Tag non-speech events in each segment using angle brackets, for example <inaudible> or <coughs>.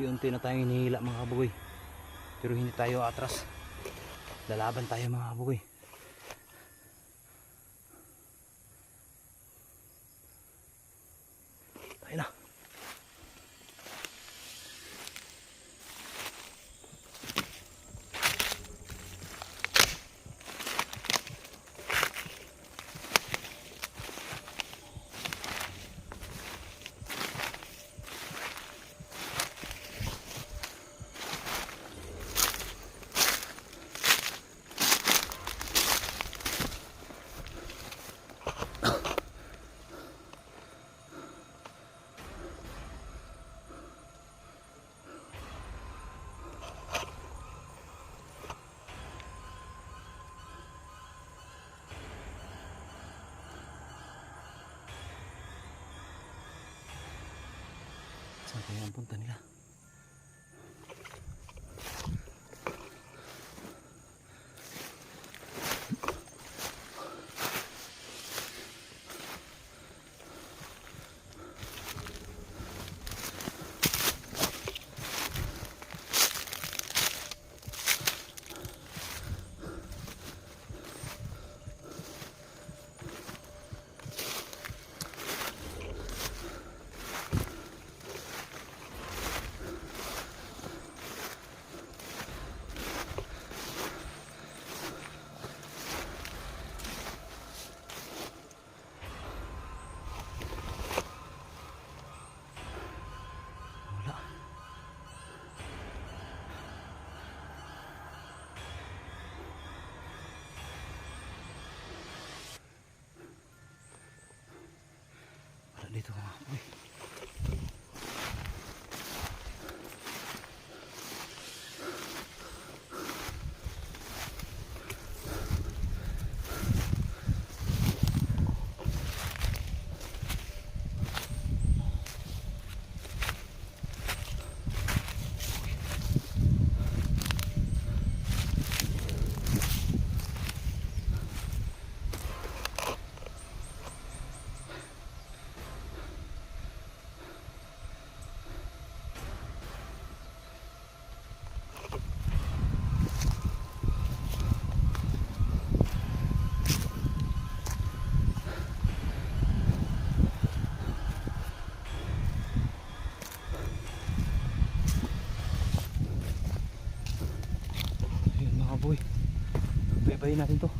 unti-unti na tayong hinihila mga kabugoy pero hindi tayo atras. Lalaban tayo mga kabugoy tayo na kaya ang punta nila wala dito mga kabugoy Baybayin natin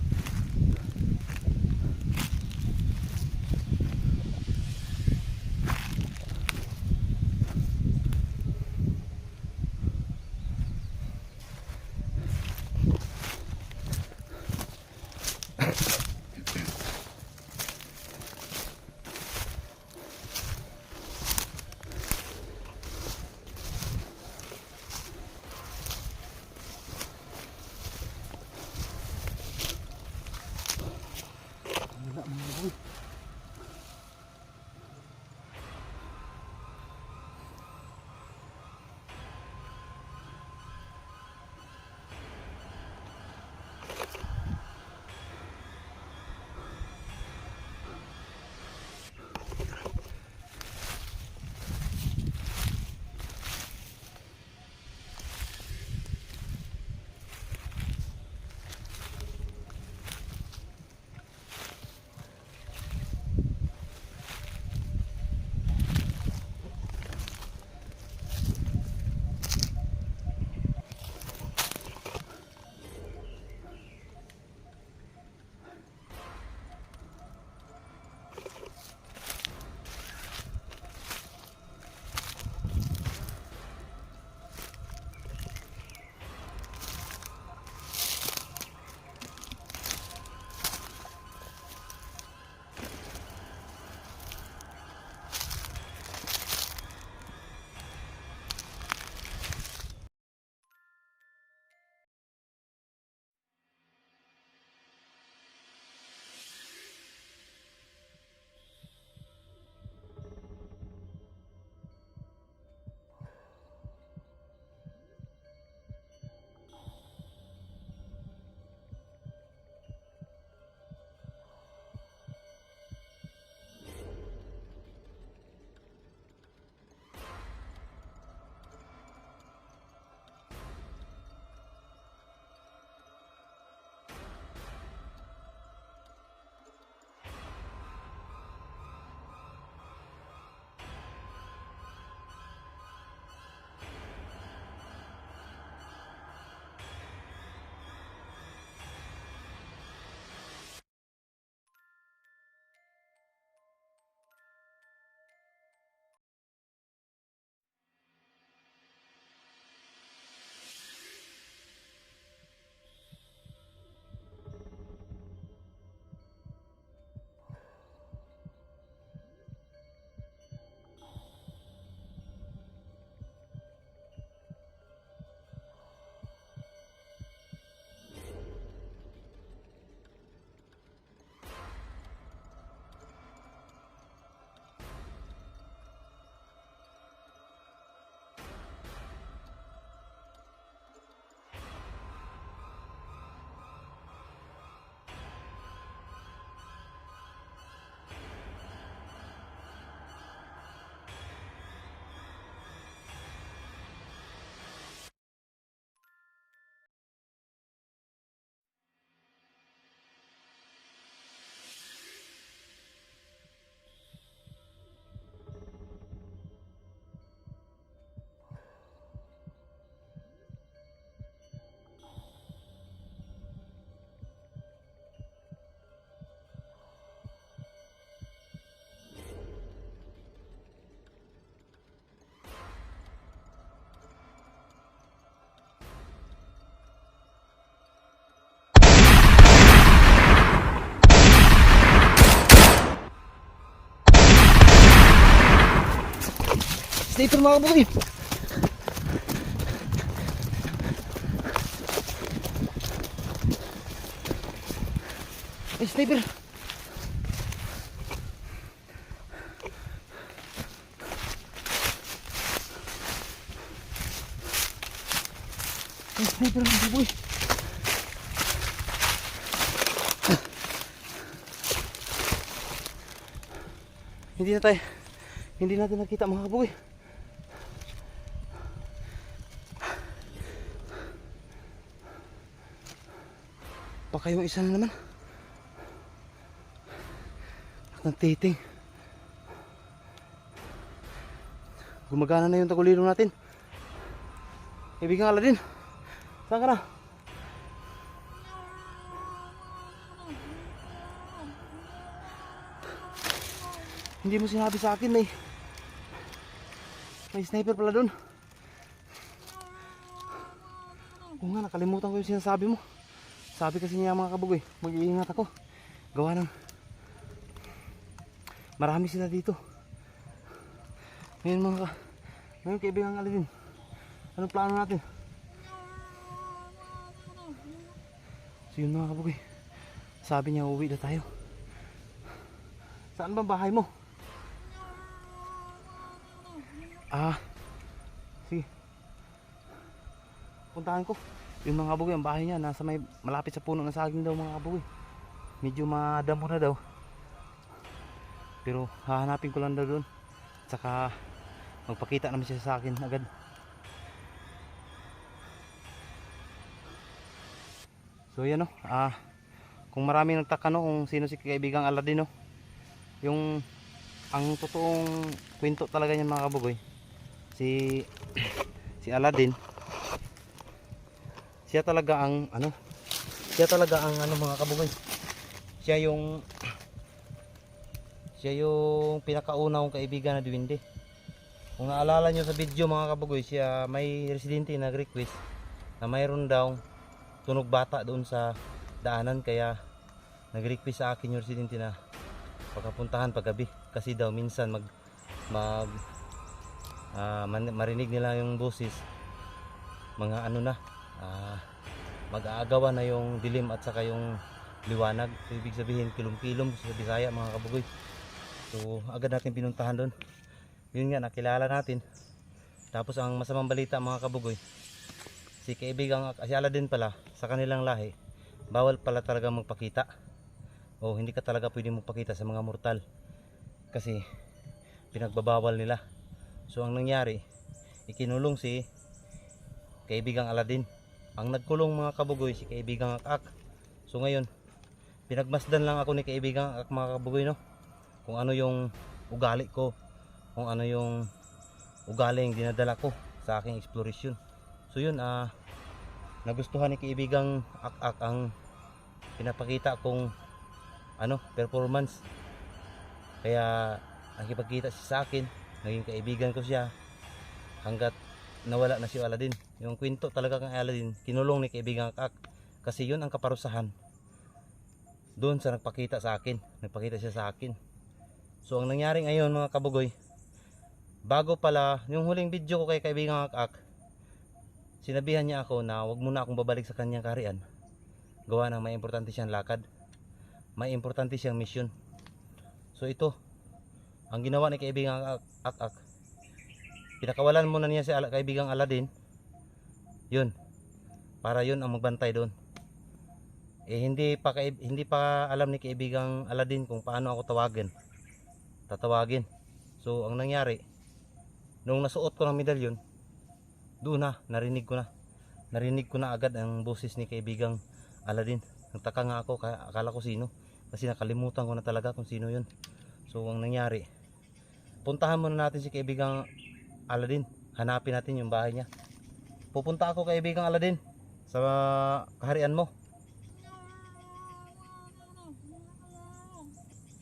to. sniper mga kabugoy. May sniper. May sniper mga kabugoy. Hindi na tayo, hindi natin nakita mga kabugoy. Baka yung isa na naman. Nagtiting. Gumagana na yung tagulilong natin. Kaibigan Aladin. Saan ka na? Hindi mo sinabi sa akin may may sniper pala doon. Oo nga, nakalimutan ko yung sinasabi mo. Sabi kasi niya mga kabugoy, mag-iingat ako. Gawa ng marami sila dito. Ngayon mga ka, ngayon kaibigan Alvin, anong plano natin? So yun mga kabugoy, sabi niya uwi na tayo. Saan bang bahay mo? Ah, sige. Puntahan ko. Yung mga kabugoy, ang bahay niya, nasa may malapit sa puno ng saging daw mga kabugoy. Medyo madamo na daw. Pero hahanapin ko lang daw doon. Tsaka magpakita naman siya sa akin agad. So yan o. Ah, kung maraming nagtaka no kung sino si kaibigang Aladin no. Yung ang totoong kwento talaga niya mga kabugoy. Si <coughs> si Aladin siya talaga ang ano siya talaga ang ano mga kabugoy siya yung siya yung pinakauna kong kaibigan na duwinde kung naalala nyo sa video mga kabugoy siya may residente nag request na mayroon daw tunog bata doon sa daanan. Kaya nag request sa akin yung residente na pagkapuntahan paggabi. Kasi daw minsan mag mag man- marinig nila yung boses. Mga ano na ah, mag-aagawan na yung dilim at saka yung liwanag. So ibig sabihin kilom-kilom sa Bisaya mga kabugoy. So agad natin pinuntahan doon. Yun nga nakilala natin. Tapos ang masamang balita mga kabugoy si kaibigang si Aladin pala sa kanilang lahi bawal pala talaga magpakita. O hindi ka talaga pwede magpakita sa mga mortal. Kasi pinagbabawal nila. So ang nangyari ikinulong si kaibigang Aladin ang nagkulong mga kabugoy si kaibigang Akak. So ngayon pinagmasdan lang ako ni kaibigang Akak mga kabugoy no? Kung ano yung ugali ko kung ano yung ugali yung dinadala ko sa aking exploration. So yun ah nagustuhan ni kaibigang Akak ang pinapakita kong ano performance. Kaya nakipagkita siya sa akin naging kaibigan ko siya hanggat nawala na si Aladdin. Yung kwento talaga kang Aladdin kinulong ni kaibigang Akak kasi yun ang kaparusahan. Doon sa nagpakita sa akin. Nagpakita siya sa akin. So ang nangyari ngayon mga kabugoy bago pala yung huling video ko kay kaibigang Akak sinabihan niya ako na wag muna akong babalik sa kanyang kaharian. Gawa ng may importante siyang lakad. May importante siyang mission so ito ang ginawa ni kaibigang Ak- pinakawalan muna niya si Ala- kaibigang Aladdin. Yun. Para yun ang magbantay doon. Eh hindi pa hindi pa alam ni kaibigang Aladdin kung paano ako tawagin. Tatawagin. So ang nangyari nung nasuot ko ng medalyon doon na narinig ko na. Narinig ko na agad ang boses ni kaibigang Aladdin. Nagtaka nga ako akala ko sino. Kasi nakalimutan ko na talaga kung sino yun. So ang nangyari puntahan muna natin si kaibigang Aladdin. Hanapin natin yung bahay niya. Pupunta ako kaibigang Aladdin sa kaharian mo.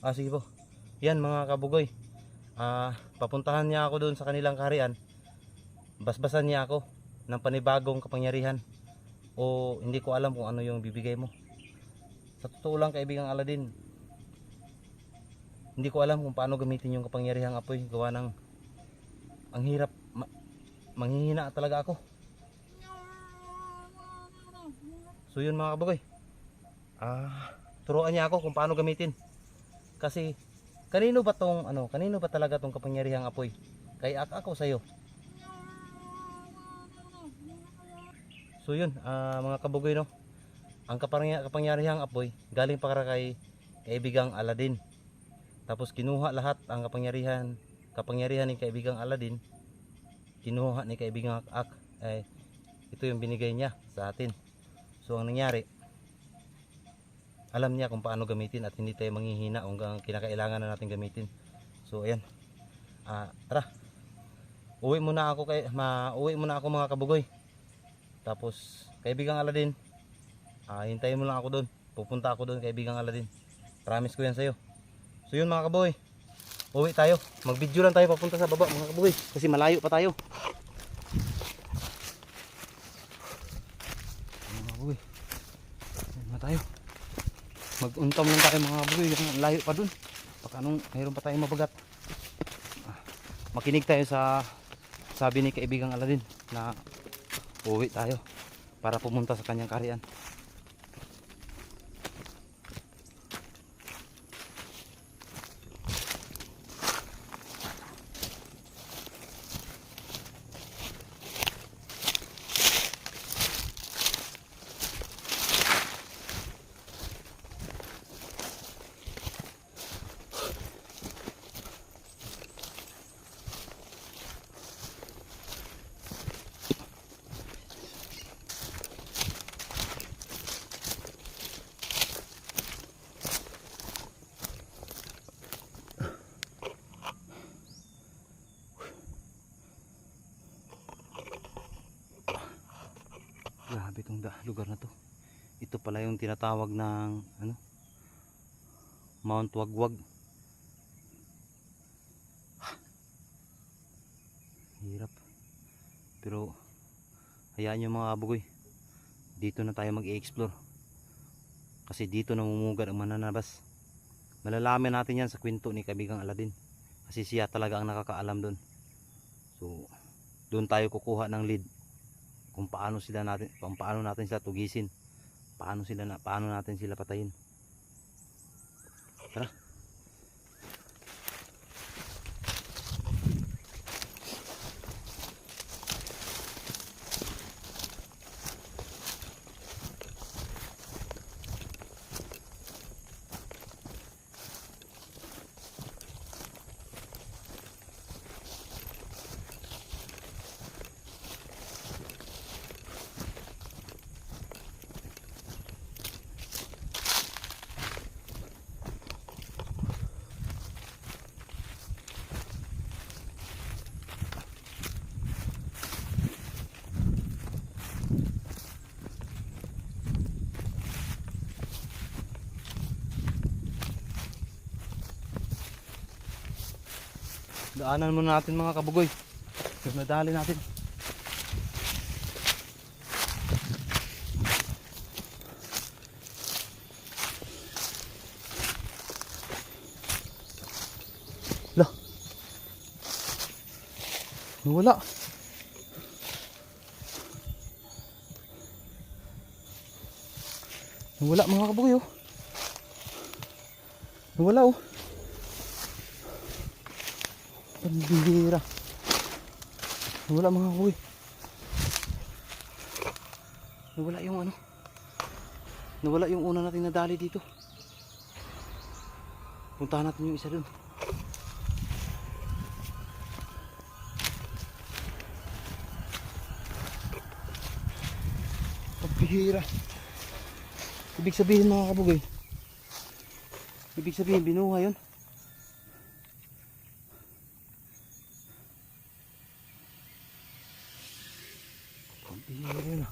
Ah sige po. Yan mga kabugoy. Ah papuntahan niya ako doon sa kanilang kaharian. Basbasan niya ako ng panibagong kapangyarihan. O hindi ko alam kung ano yung bibigay mo. Sa totoo lang kaibigang Aladdin hindi ko alam kung paano gamitin yung kapangyarihang apoy gawa ng ang hirap ma- manghihina talaga ako. So yun mga kabagoy. Ah, turuan niya ako kung paano gamitin. Kasi kanino ba tong ano, kanino ba talaga tong kapangyarihang apoy? Kay ak ako sa iyo. So yun, ah, mga kabagoy no. Ang kapangya- kapangyarihang apoy galing para kay kaibigang Aladdin. Tapos kinuha lahat ang kapangyarihan kapangyarihan ni kaibigang Aladdin. Kinuha ni kaibigang Ak. Eh, ito yung binigay niya sa atin. So ang nangyari, alam niya kung paano gamitin at hindi tayo manghihina kung ang kinakailangan na natin gamitin. So ayan. Ah, tara. Uwi muna ako kay ma uwi muna ako mga kabugoy. Tapos kaibigang Aladdin, ah hintayin mo lang ako doon. Pupunta ako doon kaibigang Aladdin. Promise ko yan sa iyo. So yun mga kaboy. Uwi tayo. Mag-video lang tayo papunta sa baba mga kaboy kasi malayo pa tayo. Mga. Uwi na tayo. Mag-untam lang tayo mga kaboy. Ang Layo pa dun. Baka anong mayroon pa tayong mabagat. Ah, Makinig tayo sa sabi ni kaibigang Aladdin na uwi tayo para pumunta sa kanyang karian. Da- lugar na to. Ito pala yung tinatawag ng ano? Mount Wagwag. <sighs> Hirap. Pero hayaan nyo mga abugoy. Dito na tayo mag-i-explore. Kasi dito namumugar ang mananabas. Malalaman natin yan sa kwento ni Kabigang Aladin. Kasi siya talaga ang nakakaalam doon. So, doon tayo kukuha ng lead kung paano sila natin kung paano natin sila tugisin paano sila na paano natin sila patayin daanan muna natin mga kabugoy nadali natin Lah. Wala. Wala mga kabugoy oh. Wala oh. Pambihira. Wala mga kabugoy. Nawala yung ano. Nawala yung una nating nadali dito. Puntahan natin yung isa dun. Pambihira. Ibig sabihin mga kabugoy. Ibig sabihin binuha yun. Ah.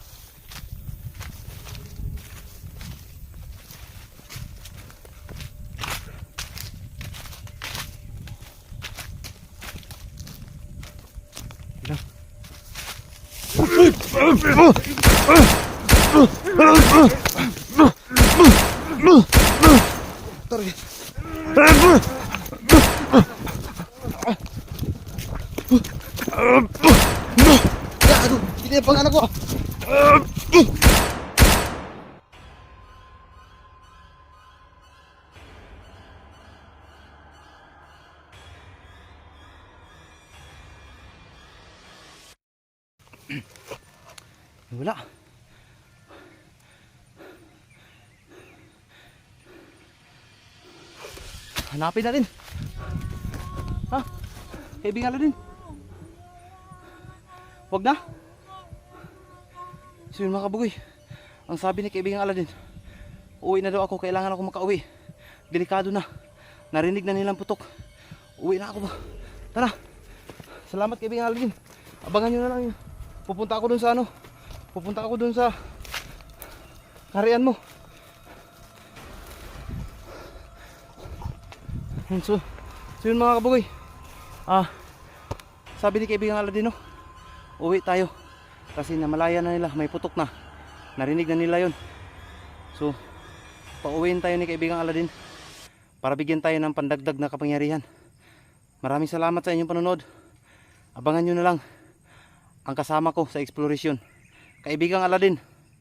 Ilang? Target. Wala. Hanapin na rin. Ha? Kaibigan na rin. Wag na. So yun mga kabugoy. Ang sabi ni kaibigan Aladin, uwi na daw ako, kailangan ako makauwi. Delikado na. Narinig na nilang putok. Uwi na ako ba? Tara. Salamat kaibigan Aladin. Abangan nyo na lang yun. Pupunta ako dun sa ano. Pupunta ako dun sa karian mo. Yun, So, so yun mga kabugoy. Ah, sabi ni kaibigan Aladino, uwi tayo. Kasi namalaya na nila, may putok na. Narinig na nila yon. So, pauwiin tayo ni kaibigan Aladin para bigyan tayo ng pandagdag na kapangyarihan. Maraming salamat sa inyong panonood. Abangan nyo na lang ang kasama ko sa exploration. Kaibigang Aladin,